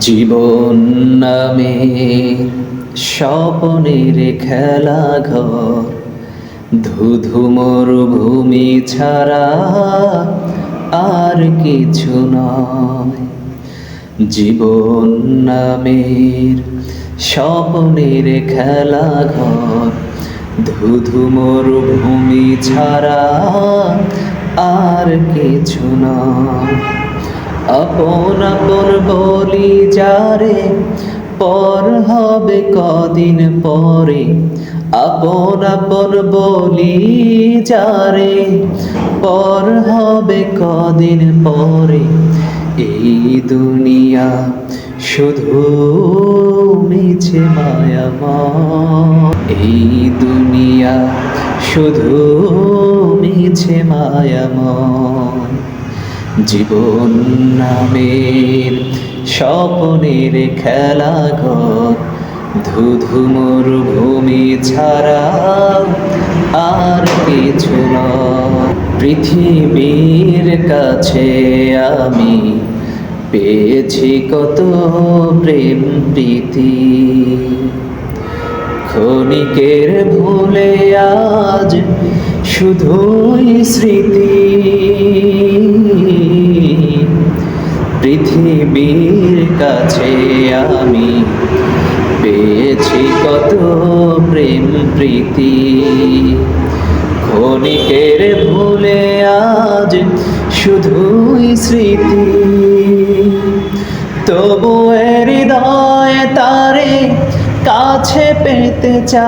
জীবন নামে স্বপনের খেলা ঘর, ধুধু মরুভূমি ছাড়া আর কিছু নয়। জীবন নামের স্বপনের খেলা ঘর, ধুধু মরুভূমি ছাড়া আর কিছু নয়। আপন আপন বলি যারে, পর হবে কদিন পরে। আপন আপন বলি যারে, পর হবে কদিন পরে। এই দুনিয়া শুধু মিছে মায়াময় এই দুনিয়া শুধু মিছে মায়াময় জীবন নামের স্বপনের খেলা ঘর ধুধু মরুভূমি ছাড়া আর কিছু পৃথিবীর কাছে আমি পেয়েছি কত প্রেম, প্রীতি। ক্ষণিকের ভুলে আজ শুধুই স্মৃতি পৃথিবীর কাছে আমি পেয়েছি কত প্রেম, প্রীতি। ক্ষণিকের ভুলে আজ শুধুই স্মৃতি। তবু হৃদয় তারে কাছে পেতে চায়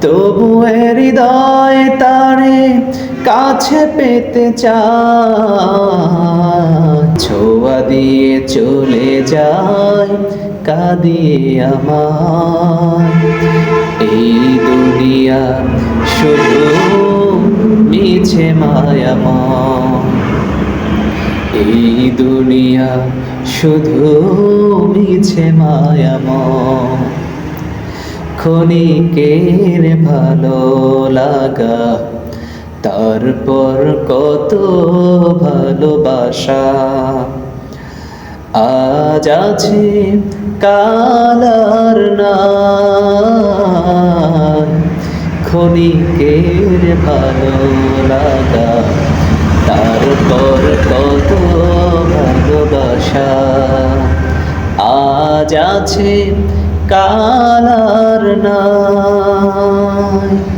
তবু হৃদয় তারে কাছে পেতে চায় ছোয়া দিয়ে চলে যায় কাঁদিয়ে আমার। এই দুনিয়া শুধু মিছে মায়াময় এই দুনিয়া শুধু মিছে মায়াময় ক্ষণিকের ভালো লাগা তারপর কত ভালোবাসা। আজ আছে কালার না ক্ষণিকের ভালো লাগা তারপর কত ভালোবাসা। আজ আছে কালার নাই।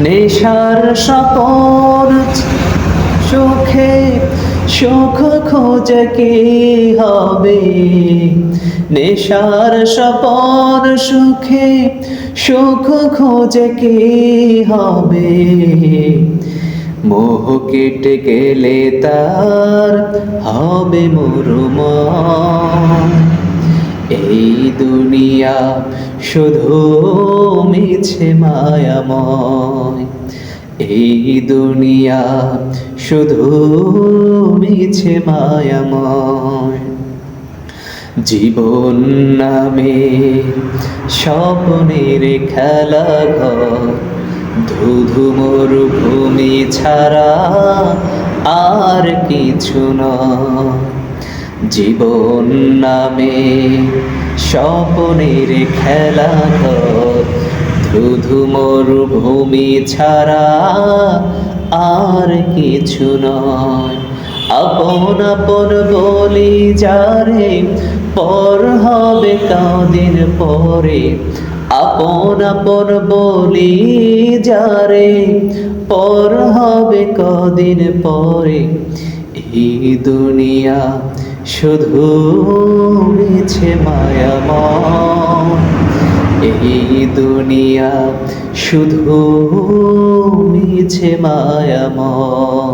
নেশার সপন সুখে সুখ খোঁজে কি হবে? নেশার সপন সুখে সুখ খোঁজে কি হবে? মোহ কেটে গেলে তার হবে মরুময়। এই দুনিয়া শুধু মিছে মায়াময়। এই দুনিয়া শুধু মিছে মায়াময়। জীবন নামে স্বপ্নের খেলা ঘর ধুধু মরুভূমি ছাড়া আর কিছু নয়। জীবন নামে স্বপনের খেলা ঘর, ধুধু মরুভূমি ছাড়া আর কিছু নয়। আপন আপন বলি যারে পর হবে কদিন পরে। আপন আপন বলি যারে পর হবে কদিন পরে। এই দুনিয়া শুধু মিছে মায়াময় এই দুনিয়া শুধু মিছে মায়াময়